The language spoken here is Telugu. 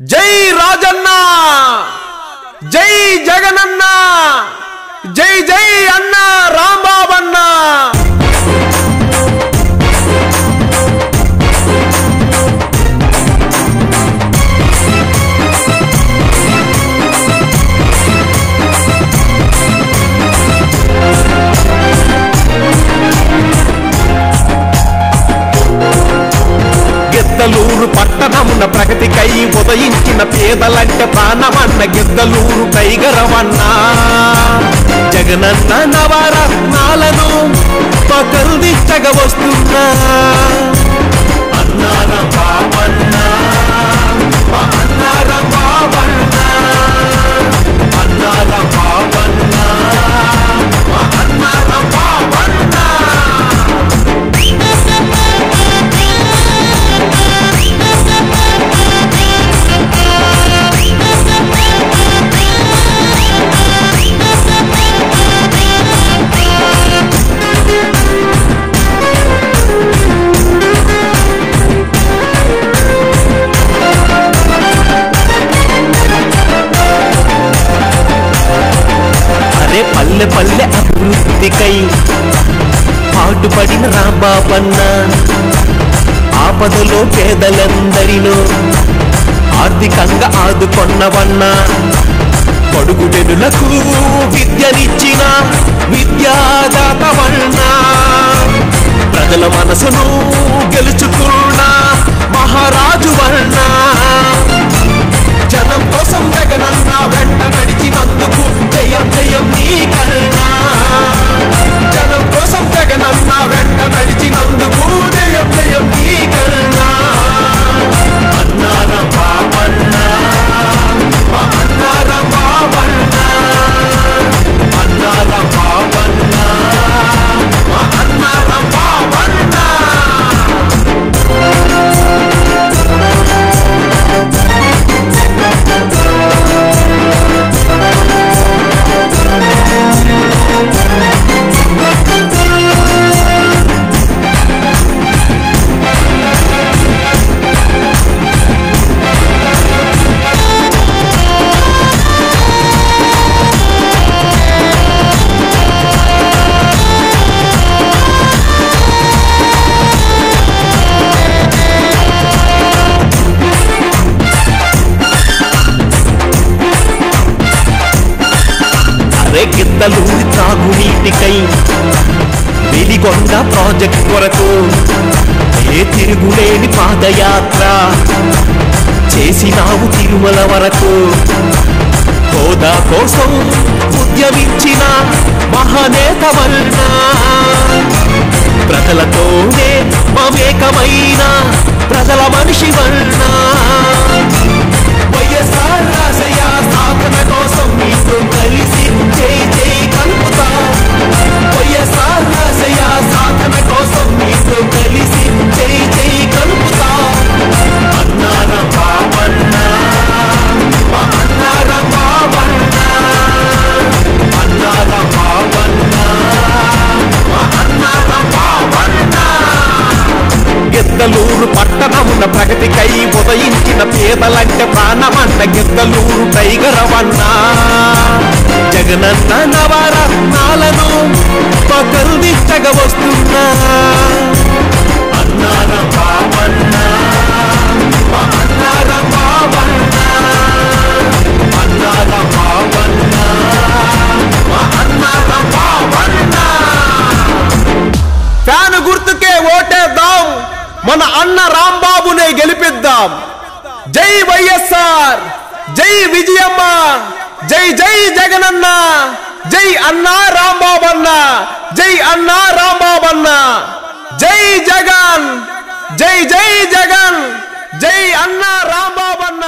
जय राज जय जगन जय जय अन्न। ప్రగతికై ఉదయించిన పేదలంటే ప్రాణమన్న గిద్దలూరు టైగరవన్న జగనన్న నవరత్నాలను పకరుదిచ్చగ వస్తున్నా పల్లె పల్లె అభివృద్ధికై పాటుపడిన రాంబాబన్న ఆపదలో పేదలందరిలో ఆర్థికంగా ఆదుకొన్నవన్న పొడుగుటెనులకు విద్యనిచ్చిన విద్యాదాతవన్న. ప్రజల మనసును గెలుచుకున్న అరే సాగునీటికై వెలిగొండ ప్రాజెక్ట్ కొరకు ఏ తిరుగులేని పాదయాత్ర చేసినావు తిరుమల వరకు. హోదా కోసం ఉద్యమించిన మహానేత వల్ల ప్రజలతోనే మమేకమైన గిద్దలూరు పట్టణమున ప్రగతికై ఉదయించిన పేదలంటే ప్రాణమన్న గిద్దలూరు టైగరవన్న జగనన్న నవరత్నాలను పకరుదిచ్చగ వస్తున్నా. మన అన్న రాంబాబునే గెలిపిద్దాం. జై వైఎస్ఆర్ జై విజయమ్మ జై జై జగనన్న జై అన్నా రాంబాబన్న జై అన్నా రాంబాబన్న జై జగన్ జై జై జగన్ జై అన్నా రాంబాబన్న.